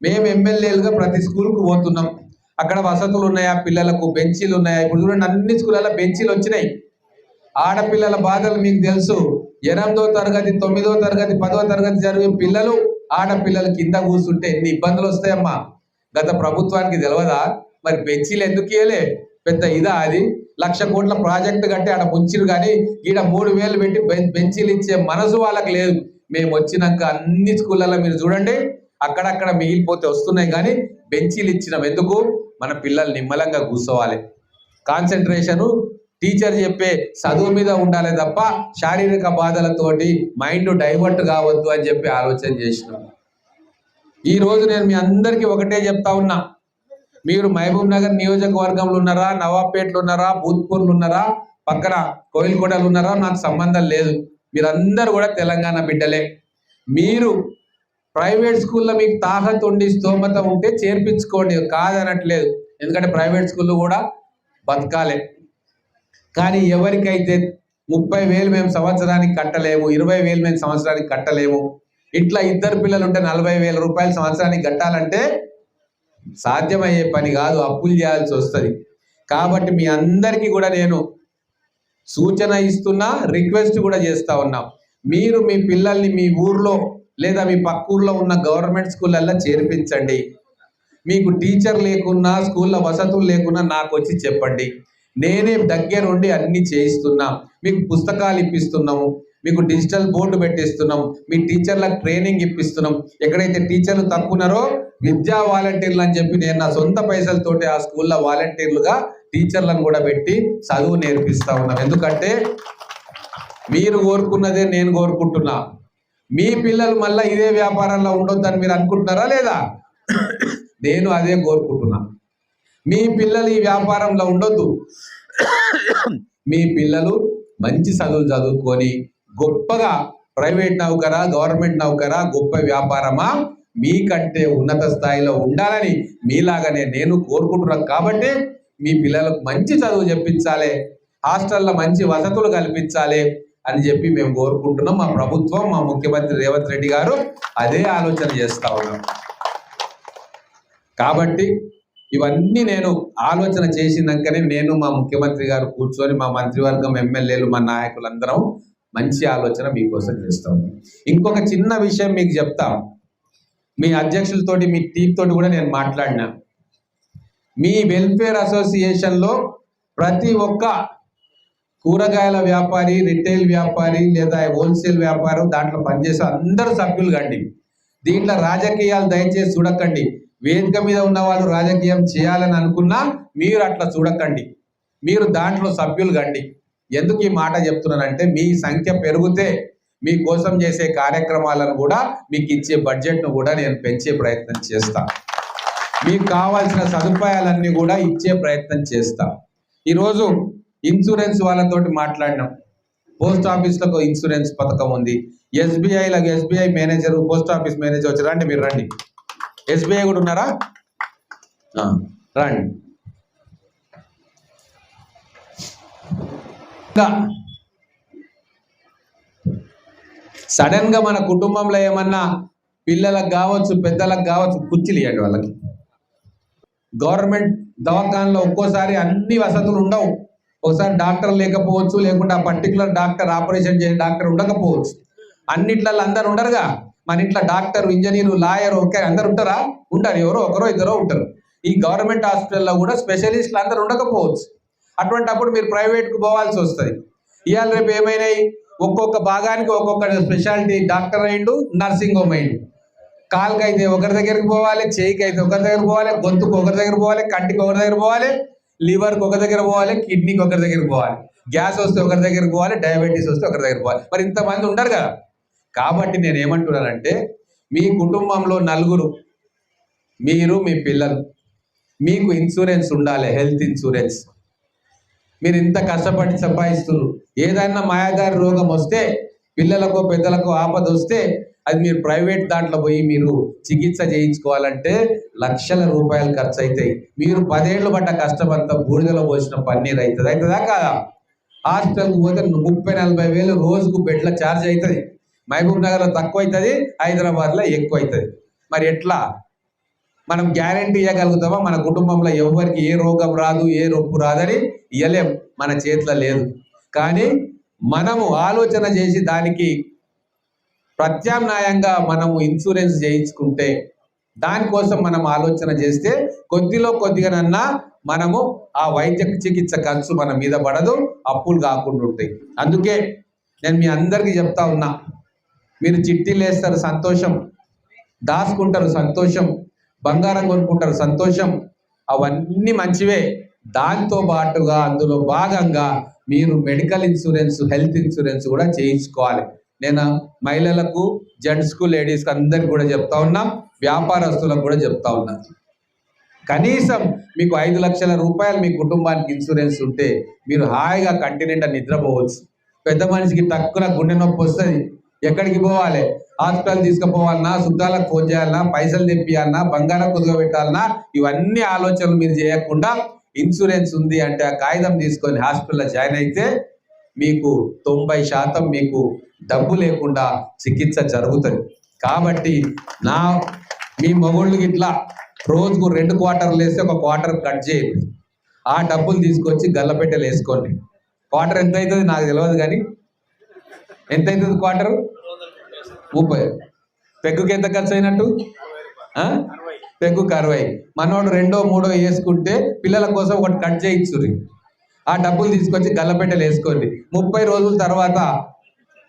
మేము ఎమ్మెల్యేలుగా ప్రతి స్కూల్కు పోతున్నాం. అక్కడ వసతులు ఉన్నాయా? పిల్లలకు బెంచీలు ఉన్నాయా? ఇప్పుడు చూడండి అన్ని స్కూళ్ళలో బెంచీలు వచ్చినాయి. ఆడపిల్లల బాధలు మీకు తెలుసు. ఎనిమిదో తరగతి తొమ్మిదో తరగతి పదో తరగతి జరిగే పిల్లలు ఆడపిల్లలు కింద కూర్చుంటే ఎన్ని ఇబ్బందులు వస్తాయమ్మా? గత ప్రభుత్వానికి తెలియదా మరి బెంచీలు ఎందుకు ఇయలే పెద్ద ఇదా అది? లక్ష కోట్ల ప్రాజెక్టు కట్టి ఆడ ముంచిరు కానీ ఈడ మూడు వేలు పెట్టి బెంచీలు ఇచ్చే మనసు వాళ్ళకి లేదు. మేము వచ్చినాక అన్ని స్కూళ్ళల్లో మీరు చూడండి. అక్కడక్కడ మిగిలిపోతే వస్తున్నాయి కానీ బెంచీలు ఇచ్చినాం. ఎందుకు? మన పిల్లలు నిమ్మలంగా కూర్చోవాలి. కాన్సన్ట్రేషన్ టీచర్ చెప్పే చదువు మీద ఉండాలి తప్ప శారీరక బాధలతోటి మైండ్ డైవర్ట్ కావద్దు అని చెప్పి ఆలోచన చేసినాం. ఈరోజు నేను మీ అందరికీ ఒకటే చెప్తా ఉన్నా. మీరు మహబూబ్ నగర్ నియోజకవర్గంలో ఉన్నారా? నవాబ్పేటలో ఉన్నారా? భూత్పూర్లు ఉన్నారా? పక్కన కోయిల్కొండలు ఉన్నారా? నాకు సంబంధం లేదు. మీరందరూ కూడా తెలంగాణ బిడ్డలే. మీరు ప్రైవేట్ స్కూల్లో మీకు తాహత్ ఉండి స్తోమత ఉంటే చేర్పించుకోండి. కాదనట్లేదు. ఎందుకంటే ప్రైవేట్ స్కూల్లో కూడా బతకాలే. కానీ ఎవరికైతే ముప్పై వేలు మేము సంవత్సరానికి కట్టలేము ఇరవై వేలు మేము సంవత్సరానికి కట్టలేము ఇట్లా ఇద్దరు పిల్లలు ఉంటే నలభై వేల రూపాయలు సంవత్సరానికి కట్టాలంటే సాధ్యమయ్యే పని కాదు అప్పులు చేయాల్సి వస్తుంది. కాబట్టి మీ అందరికీ కూడా నేను సూచన ఇస్తున్నా రిక్వెస్ట్ కూడా చేస్తా ఉన్నాం. మీరు మీ పిల్లల్ని మీ ఊర్లో లేదా మీ పక్కూర్లో ఉన్న గవర్నమెంట్ స్కూళ్ళల్లో చేర్పించండి. మీకు టీచర్ లేకున్నా స్కూళ్ళ వసతులు లేకున్నా నాకు వచ్చి చెప్పండి. నేనే దగ్గరుండి అన్ని చేయిస్తున్నా. మీకు పుస్తకాలు ఇప్పిస్తున్నాము. మీకు డిజిటల్ బోర్డు పెట్టిస్తున్నాం మీ టీచర్లకు ట్రైనింగ్ ఇప్పిస్తున్నాం ఎక్కడైతే టీచర్లు తక్కున్నారో విద్యా వాలంటీర్లు అని చెప్పి నేను నా సొంత పైసలతోటి ఆ స్కూల్లో వాలంటీర్లుగా టీచర్లను కూడా పెట్టి చదువు నేర్పిస్తా ఉన్నాం ఎందుకంటే మీరు కోరుకున్నదే నేను కోరుకుంటున్నా. మీ పిల్లలు మళ్ళీ ఇదే వ్యాపారంలో ఉండొద్దని మీరు అనుకుంటున్నారా లేదా? నేను అదే కోరుకుంటున్నా. మీ పిల్లలు ఈ వ్యాపారంలో ఉండొద్దు. మీ పిల్లలు మంచి చదువులు చదువుకొని గొప్పగా ప్రైవేట్ నౌకరా గవర్నమెంట్ నౌకరా గొప్ప వ్యాపారమా? మీకంటే ఉన్నత స్థాయిలో ఉండాలని మీలాగానే నేను కోరుకుంటున్నాను. కాబట్టి మీ పిల్లలకు మంచి చదువు చెప్పించాలి. హాస్టల్లో మంచి వసతులు కల్పించాలి. అని చెప్పి మేము కోరుకుంటున్నాం. మా ప్రభుత్వం మా ముఖ్యమంత్రి రేవంత్ రెడ్డి గారు అదే ఆలోచన చేస్తా ఉన్నాం కాబట్టి ఇవన్నీ నేను ఆలోచన చేసినాకనే నేను మా ముఖ్యమంత్రి గారు కూర్చొని మా మంత్రివర్గం ఎమ్మెల్యేలు మా నాయకులందరం మంచి ఆలోచన మీకోసం చేస్తాం ఇంకొక చిన్న విషయం మీకు చెప్తా. మీ అధ్యక్షులతోటి మీ టీం తోటి కూడా నేను మాట్లాడినా. మీ వెల్ఫేర్ అసోసియేషన్లో ప్రతి ఒక్క కూరగాయల వ్యాపారి రిటైల్ వ్యాపారి లేదా హోల్సేల్ వ్యాపారం దాంట్లో పనిచేసే అందరూ సభ్యులు కండి. దీంట్లో రాజకీయాలు దయచేసి చూడకండి. వేదిక మీద ఉన్న వాళ్ళు రాజకీయం చేయాలని అనుకున్నా మీరు అట్లా చూడకండి. మీరు దాంట్లో సభ్యులు కండి. ఎందుకు ఈ మాట చెప్తున్నానంటే మీ సంఖ్య పెరిగితే మీ కోసం చేసే కార్యక్రమాలను కూడా మీకు ఇచ్చే బడ్జెట్ను కూడా నేను పెంచే ప్రయత్నం చేస్తాను మీకు కావాల్సిన సదుపాయాలన్నీ కూడా ఇచ్చే ప్రయత్నం చేస్తాను ఈరోజు ఇన్సూరెన్స్ వాళ్ళతోటి మాట్లాడినాం. పోస్ట్ ఆఫీస్లకు ఇన్సూరెన్స్ పథకం ఉంది. ఎస్బీఐలో SBI manager post office manager వచ్చి రండి మీరు రండి. ఎస్బీఐ కూడా ఉన్నారా? రండి. సడన్గా మన కుటుంబంలో ఏమన్నా పిల్లలకు కావచ్చు పెద్దలకు కావచ్చు కుర్చీలు ఇవ్వండి వాళ్ళకి. గవర్నమెంట్ దవాఖానలో ఒక్కోసారి అన్ని వసతులు ఉండవు. ఒకసారి డాక్టర్ లేకపోవచ్చు లేకుంటే ఆ పర్టికులర్ డాక్టర్ ఆపరేషన్ చేసే డాక్టర్ ఉండకపోవచ్చు. అన్నిట్లలో అందరు ఉండరుగా. మన ఇంట్లో డాక్టర్ ఇంజనీరు లాయర్ ఓకే అందరు ఉంటారా? ఉంటారు ఎవరో ఒకరో ఇద్దరో ఉంటారు. ఈ గవర్నమెంట్ హాస్పిటల్లో కూడా స్పెషలిస్టులు అందరు ఉండకపోవచ్చు. అటువంటి అప్పుడు మీరు ప్రైవేట్కు పోవాల్సి వస్తుంది. ఇవాళ రేపు ఏమైనాయి? ఒక్కొక్క భాగానికి ఒక్కొక్క స్పెషాలిటీ డాక్టర్ అయిండు నర్సింగ్ హోమ్ అయిండు. కాలుకి అయితే ఒకరి దగ్గరికి పోవాలి చేయికి అయితే ఒకరి దగ్గర పోవాలి గొంతుకు ఒకరి దగ్గర పోవాలి కంటికి ఒకరి దగ్గర పోవాలి లివర్కి ఒక దగ్గర పోవాలి కిడ్నీకి ఒకరి దగ్గర పోవాలి. గ్యాస్ వస్తే ఒకరి దగ్గర పోవాలి డయాబెటీస్ వస్తే ఒకరి దగ్గర పోవాలి. మరి ఇంతమంది ఉండరు కదా. కాబట్టి నేను ఏమంటున్నానంటే మీ కుటుంబంలో నలుగురు మీరు మీ పిల్లలు మీకు ఇన్సూరెన్స్ ఉండాలి హెల్త్ ఇన్సూరెన్స్ మీరు ఇంత కష్టపడి సంపాదిస్తున్నారు. ఏదైనా మాయాదారి రోగం వస్తే పిల్లలకు పెద్దలకు ఆపద వస్తే అది మీరు ప్రైవేట్ దాంట్లో పోయి మీరు చికిత్స చేయించుకోవాలంటే లక్షల రూపాయలు ఖర్చు అవుతాయి మీరు పదేళ్ళు పడ్డ కష్టం అంతా బూడిదలో పోసిన పన్నీర్ అవుతుంది అవుతుందా కాదా? హాస్పిటల్కి పోతే ముప్పై నలభై వేలు రోజుకు బెడ్ల ఛార్జ్ అవుతుంది మహబూబ్ నగర్లో తక్కువ అవుతుంది హైదరాబాద్లో ఎక్కువ అవుతుంది మరి ఎట్లా? మనం గ్యారంటీ ఇవ్వగలుగుతామా మన కుటుంబంలో ఎవరికి ఏ రోగం రాదు ఏ రొప్పు రాదని ఇవ్వలేం మన చేతిలో లేదు. కానీ మనము ఆలోచన చేసి దానికి ప్రత్యామ్నాయంగా మనము ఇన్సూరెన్స్ చేయించుకుంటే దానికోసం మనం ఆలోచన చేస్తే కొద్దిలో కొద్దిగానన్నా మనము ఆ వైద్య చికిత్స ఖర్చు మన మీద పడదు అప్పులు కాకుండా ఉంటాయి. అందుకే నేను మీ అందరికీ చెప్తా ఉన్నా మీరు చిట్టీలు వేస్తారు సంతోషం దాచుకుంటారు సంతోషం బంగారం కొనుక్కుంటారు సంతోషం అవన్నీ మంచివే. దాంతో పాటుగా అందులో భాగంగా మీరు మెడికల్ ఇన్సూరెన్స్ హెల్త్ ఇన్సూరెన్స్ కూడా చేయించుకోవాలి. నేను? మహిళలకు జెంట్స్కు లేడీస్కు అందరికి కూడా చెప్తా ఉన్నాం వ్యాపారస్తులకు కూడా చెప్తా ఉన్నా. కనీసం మీకు ఐదు లక్షల రూపాయలు మీ కుటుంబానికి ఇన్సూరెన్స్ ఉంటే మీరు హాయిగా కంటి నిండా నిద్రపోవచ్చు. పెద్ద మనిషికి తక్కువ గుండె నొప్పి వస్తుంది. ఎక్కడికి పోవాలి? హాస్పిటల్ తీసుకుపోవాలన్నా శుద్ధాలకు ఫోన్ చేయాలన్నా పైసలు తెప్పియాలన్నా బంగారం కుదువ పెట్టాలన్నా ఇవన్నీ ఆలోచనలు మీరు చేయకుండా ఇన్సూరెన్స్ ఉంది అంటే ఆ కాగితం తీసుకొని హాస్పిటల్లో జాయిన్ అయితే మీకు తొంభై శాతం మీకు డబ్బు లేకుండా చికిత్స జరుగుతుంది. కాబట్టి నా మీ మొగుళ్ళకి ఇట్లా రోజుకు రెండు క్వార్టర్లు వేస్తే ఒక క్వార్టర్ కట్ చేయండి. ఆ డబ్బులు తీసుకొచ్చి గల్లపెట్టెలు వేసుకోండి. క్వార్టర్ ఎంత అవుతుంది నాకు తెలియదు కానీ ఎంత అవుతుంది క్వార్టర్? ముప్పై. పెగ్గుకి ఎంత ఖర్చు అయినట్టు? పెగ్గుకి అరవై. మనోడు రెండో మూడో వేసుకుంటే పిల్లల కోసం ఒకటి కట్ చేయించుర్రి. ఆ డబ్బులు తీసుకొచ్చి గల్లపెట్టెలు వేసుకోండి. ముప్పై రోజుల తర్వాత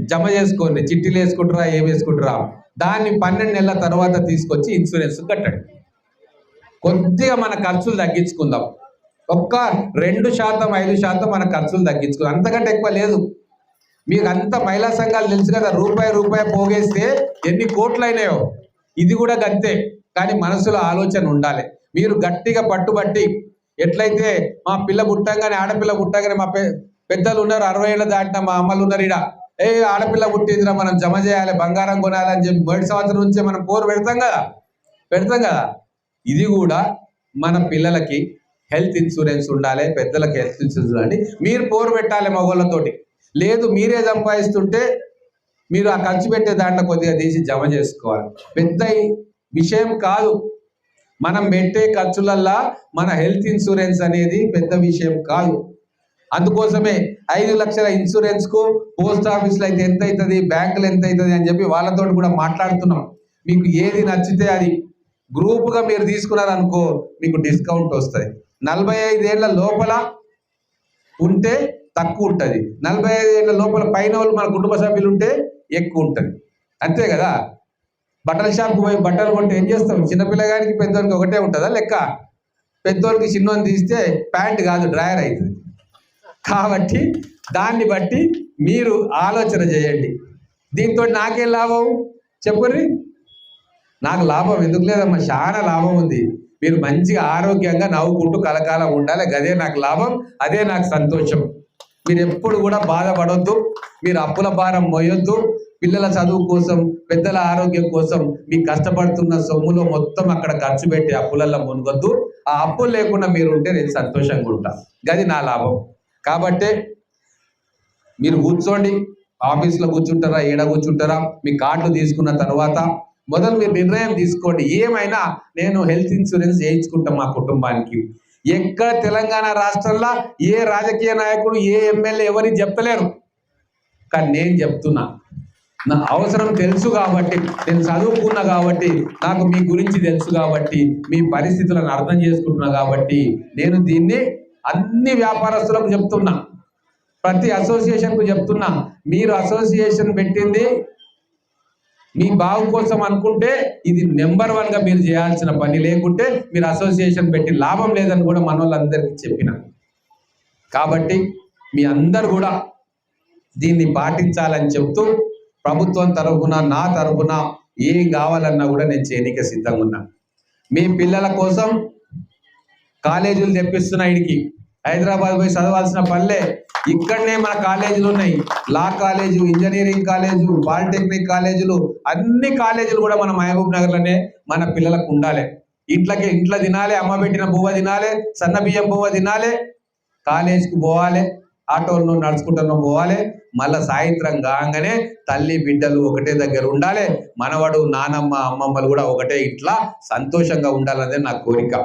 జమ చేసుకోండి. చిట్టీలు వేసుకుంటారా ఏం వేసుకుంటారా? దాన్ని పన్నెండు నెలల తర్వాత తీసుకొచ్చి ఇన్సూరెన్స్ కట్టండి. కొద్దిగా మన ఖర్చులు తగ్గించుకుందాం. ఒక్క రెండు శాతం ఐదు శాతం మన ఖర్చులు తగ్గించుకుందాం. అంతకంటే ఎక్కువ లేదు. మీకు అంత మహిళా సంఘాలు తెలుసు కదా రూపాయి రూపాయి పోగేస్తే ఎన్ని కోట్లు అయినాయో ఇది కూడా గంతే. కానీ మనసులో ఆలోచన ఉండాలి. మీరు గట్టిగా పట్టుబట్టి ఎట్లయితే మా పిల్ల పుట్టంగానే ఆడపిల్ల పుట్టంగానే మా పెద్దలు ఉన్నారు అరవై ఏళ్ళ దాటిన మా అమ్మలు ఉన్నారు ఇడ ఏ ఆడపిల్ల పుట్టిందిరా మనం జమ చేయాలి బంగారం కొనాలి అని చెప్పి మొదటి సంవత్సరం నుంచే మనం పోరు పెడతాం కదా. పెడతాం కదా. ఇది కూడా మన పిల్లలకి హెల్త్ ఇన్సూరెన్స్ ఉండాలి పెద్దలకి హెల్త్ ఇన్సూరెన్స్ ఉండాలి. మీరు పోరు పెట్టాలి మగవాళ్ళతోటి. లేదు మీరే సంపాదిస్తుంటే మీరు ఆ ఖర్చు పెట్టే దాంట్లో కొద్దిగా తీసి జమ చేసుకోవాలి. పెద్ద విషయం కాదు. మనం పెట్టే ఖర్చులల్లా మన హెల్త్ ఇన్సూరెన్స్ అనేది పెద్ద విషయం కాదు. అందుకోసమే ఐదు లక్షల ఇన్సూరెన్స్కు పోస్ట్ ఆఫీస్లో అయితే ఎంత అవుతుంది బ్యాంకులు ఎంత అవుతుంది అని చెప్పి వాళ్ళతో కూడా మాట్లాడుతున్నాం. మీకు ఏది నచ్చితే అది గ్రూపుగా మీరు తీసుకున్నారనుకో మీకు డిస్కౌంట్ వస్తుంది. నలభై ఐదేళ్ళ లోపల ఉంటే తక్కువ ఉంటుంది. నలభై ఐదేళ్ళ లోపల పైన వాళ్ళు మన కుటుంబ సభ్యులు ఉంటే ఎక్కువ ఉంటుంది. అంతే కదా? బట్టల షాప్కి పోయి బట్టలు కొంటే ఏం చేస్తాం? చిన్నపిల్లగానికి పెద్దోనికి ఒకటే ఉంటుందా లెక్క? పెద్దోనికి చిన్నోని తీస్తే ప్యాంట్ కాదు డ్రాయర్ అవుతుంది. కాబట్టి దాన్ని బట్టి మీరు ఆలోచన చేయండి. దీంతో నాకేం లాభం? చెప్పుర్రి. నాకు లాభం ఎందుకు లేదమ్మా? చాలా లాభం ఉంది. మీరు మంచిగా ఆరోగ్యంగా నవ్వుకుంటూ కలకాలం ఉండాలి. అదే నాకు లాభం అదే నాకు సంతోషం. మీరు ఎప్పుడు కూడా బాధపడొద్దు. మీరు అప్పుల భారం మోయొద్దు. పిల్లల చదువు కోసం పెద్దల ఆరోగ్యం కోసం మీకు కష్టపడుతున్న సొమ్ములో మొత్తం అక్కడ ఖర్చు పెట్టి అప్పులల్లో మునగొద్దు. ఆ అప్పులు లేకుండా మీరు ఉంటే నేను సంతోషంగా ఉంటా. గది నా లాభం. కాబట్టే మీరు కూర్చోండి. ఆఫీస్లో కూర్చుంటారా? ఏడ కూర్చుంటారా? మీ కార్డు తీసుకున్న తర్వాత మొదలు మీరు నిర్ణయం తీసుకోండి. ఏమైనా నేను హెల్త్ ఇన్సూరెన్స్ చేయించుకుంటాం మా కుటుంబానికి. ఎక్కడ తెలంగాణ రాష్ట్రంలో ఏ రాజకీయ నాయకుడు ఏ ఎమ్మెల్యే ఎవరి చెప్పలేరు. కానీ నేను చెప్తున్నా నా అవసరం తెలుసు కాబట్టి నేను చదువుకున్నా కాబట్టి నాకు మీ గురించి తెలుసు కాబట్టి మీ పరిస్థితులను అర్థం చేసుకుంటున్నా కాబట్టి నేను దీన్ని అన్ని వ్యాపారస్తులకు చెప్తున్నా. ప్రతి అసోసియేషన్కు చెప్తున్నా. మీరు అసోసియేషన్ పెట్టింది మీ బాగు కోసం అనుకుంటే ఇది నెంబర్ వన్గా మీరు చేయాల్సిన పని. లేకుంటే మీరు అసోసియేషన్ పెట్టి లాభం లేదని కూడా మన వాళ్ళందరికీ చెప్పిన. కాబట్టి మీ అందరు కూడా దీన్ని పాటించాలని చెప్తూ ప్రభుత్వం తరఫున నా తరఫున ఏం కావాలన్నా కూడా నేను చేయడానికి సిద్ధంగా ఉన్నా. మీ పిల్లల కోసం కాలేజీలు తెప్పిస్తున్నా ఇడికి హైదరాబాద్ పోయి చదవాల్సిన పల్లె ఇక్కడనే మన కాలేజీలు ఉన్నాయి. Law college engineering college polytechnic కాలేజీలు అన్ని కాలేజీలు కూడా మన మహబూబ్ నగర్లోనే మన పిల్లలకు ఉండాలి. ఇంట్లోకి ఇంట్లో తినాలి అమ్మ పెట్టిన బువ్వ తినాలి సన్న బియ్యం బువ్వ తినాలి కాలేజీకి పోవాలి. ఆటోలను నడుచుకుంటున్న పోవాలి. మళ్ళా సాయంత్రం కాగానే తల్లి బిడ్డలు ఒకటే దగ్గర ఉండాలి. మనవడు నానమ్మ అమ్మమ్మలు కూడా ఒకటే ఇట్లా సంతోషంగా ఉండాలనేది నా కోరిక.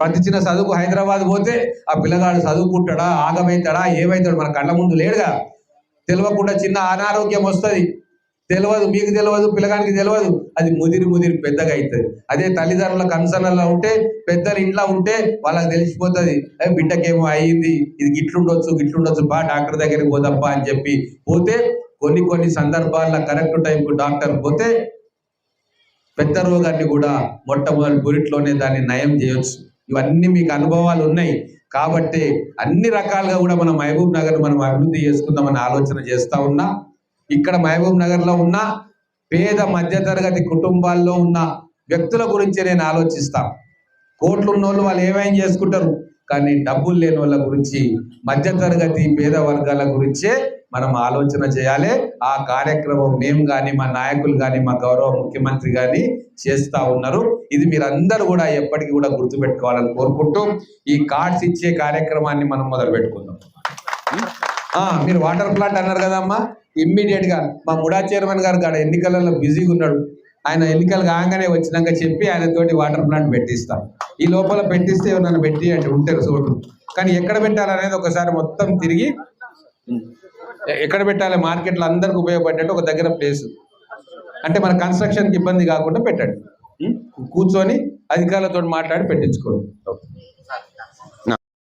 ప్రతి చిన్న చదువుకు హైదరాబాద్ పోతే ఆ పిల్లగాడు చదువుకుంటాడా ఆగమవుతాడా ఏమవుతాడు మన కళ్ళ ముందు లేడుగా. తెలియకుండా చిన్న అనారోగ్యం వస్తుంది. తెలియదు మీకు తెలియదు పిల్లగానికి తెలియదు అది ముదిరి ముదిరి పెద్దగా అవుతుంది అదే తల్లిదండ్రుల కన్సర్న్లో ఉంటే పెద్దలు ఇంట్లో ఉంటే వాళ్ళకి తెలిసిపోతుంది. బిడ్డకేమో అయ్యింది ఇది గిట్లుండొచ్చు గిట్లుండొచ్చు బా డాక్టర్ దగ్గరికి పోదప్పా అని చెప్పి పోతే కొన్ని కొన్ని సందర్భాల్లో కరెక్ట్ టైంకు డాక్టర్ పోతే పెద్ద రోగాన్ని కూడా మొట్టమొదటి గురిట్లోనే దాన్ని నయం చేయొచ్చు. ఇవన్నీ మీకు అనుభవాలు ఉన్నాయి. కాబట్టి అన్ని రకాలుగా కూడా మన మహబూబ్ నగర్ మనం అభివృద్ధి చేసుకుందామని ఆలోచన చేస్తా ఉన్నా. ఇక్కడ మహబూబ్ నగర్లో ఉన్న పేద మధ్యతరగతి కుటుంబాల్లో ఉన్న వ్యక్తుల గురించి నేను ఆలోచిస్తాను కోట్లు ఉన్నోళ్ళు వాళ్ళు ఏమేం చేసుకుంటారు? కానీ డబ్బులు లేని వాళ్ళ గురించి మధ్యతరగతి పేద వర్గాల గురించే మనం ఆలోచన చేయాలి. ఆ కార్యక్రమం మేము కానీ మా నాయకులు కానీ మా గౌరవ ముఖ్యమంత్రి కానీ చేస్తా ఉన్నారు. ఇది మీరందరూ కూడా ఎప్పటికీ కూడా గుర్తుపెట్టుకోవాలని కోరుకుంటూ ఈ కార్డ్స్ ఇచ్చే కార్యక్రమాన్ని మనం మొదలు పెట్టుకుందాం మీరు వాటర్ ప్లాంట్ అన్నారు కదమ్మా ఇమ్మీడియట్గా మా ముడా చైర్మన్ గారు కాడ ఎన్నికలలో బిజీగా ఉన్నాడు. ఆయన ఎన్నికలు కాగానే వచ్చినాక చెప్పి ఆయన తోటి వాటర్ ప్లాంట్ పెట్టిస్తాం. ఈ లోపల పెట్టిస్తే నన్ను పెట్టి అంటే ఉంటారు చోటు. కానీ ఎక్కడ పెట్టాలనేది ఒకసారి మొత్తం తిరిగి ఎక్కడ పెట్టాలి మార్కెట్లో అందరికి ఉపయోగపడేట్టు ఒక దగ్గర ప్లేస్. అంటే మన కన్స్ట్రక్షన్కి ఇబ్బంది కాకుండా పెట్టండి. కూర్చొని అధికారులతో మాట్లాడి పెట్టించుకోండి. ఓకే.